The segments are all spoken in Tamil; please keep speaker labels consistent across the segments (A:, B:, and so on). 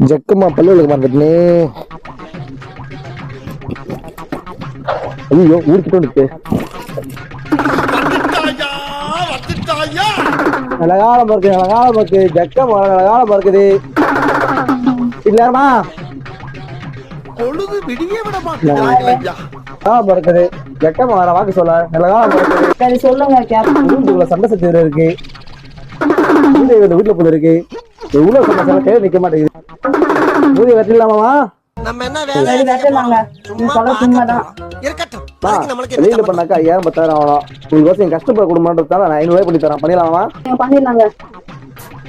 A: ஜக்கம்மா பல்லுவலுக்கு மார்க்கெட்னே ஐயோ ஊருக்கிட்ட இருக்கு அழகாலம் இருக்கு அழகாலம் இருக்கு ஜக்கம் அழகாலம் இருக்குது இல்லையாமா
B: பொழுது விடிய விட
A: அழகாலம் இருக்குது ஜக்கம் வர வாக்கு சொல்ல. அழகாலம் இருக்குது
C: சரி சொல்லுங்க
A: சண்டை சக்தி வேற இருக்கு வீட்டுல போல இருக்கு. சண்டை தேவை நிக்க மாட்டேங்குது. ஊதி வெட்டிடலாமாமா
B: நம்ம என்ன வேலை
C: வெட்டலாங்க
B: இருக்கட்டும். நம்மளுக்கு
A: பண்ணாக்கா ஐயாயிரம் பத்தாயிரம் ஆகணும். உங்களுக்கு கஷ்டப்பட குடும்பம்ன்றதால நான் ஐநூறு பண்ணி தரேன் பண்ணிடலாமா
C: பண்ணிடலாங்க.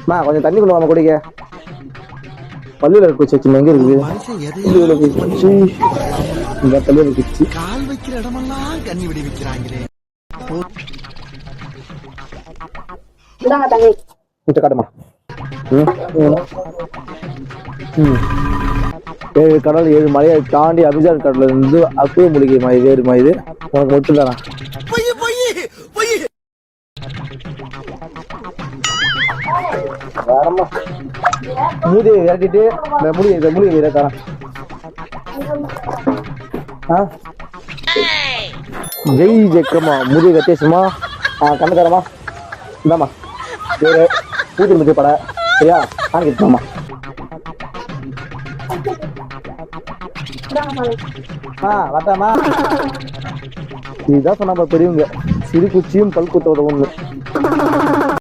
A: மா கொஞ்சம் தண்ணி கொண்டு வாமா குடிக்க. பள்ளியில இருக்கு எங்க இருக்குது. பள்ளியில இருக்கு இந்த பள்ளியில இருக்கு
B: கால் வைக்கிற இடமெல்லாம் கண்ணி விடி வைக்கிறாங்களே.
C: இந்தாங்க தண்ணி.
A: முட்டை காட்டுமா? ம், ம். ம். ஏழு கடல் ஏழு மலையை தாண்டி அபிஜான் கடல்ல இருந்து அப்பயே முடிக்குமா இது வேறுமா இது உனக்கு மட்டும் தானா மூடியை விரட்டிட்டு இந்த முடி இந்த முடி ஆ? ஜெய் ஜெக்கம்மா முடி ஆ கண்ணு தரமா இந்தாம்மா. வேறு. பூத்து பட சரியா காணிக்கிட்டுமா ஆ வட்டாமா இதுதான் சொன்னா பெரியவங்க. சிறு குச்சியும் பல் குத்த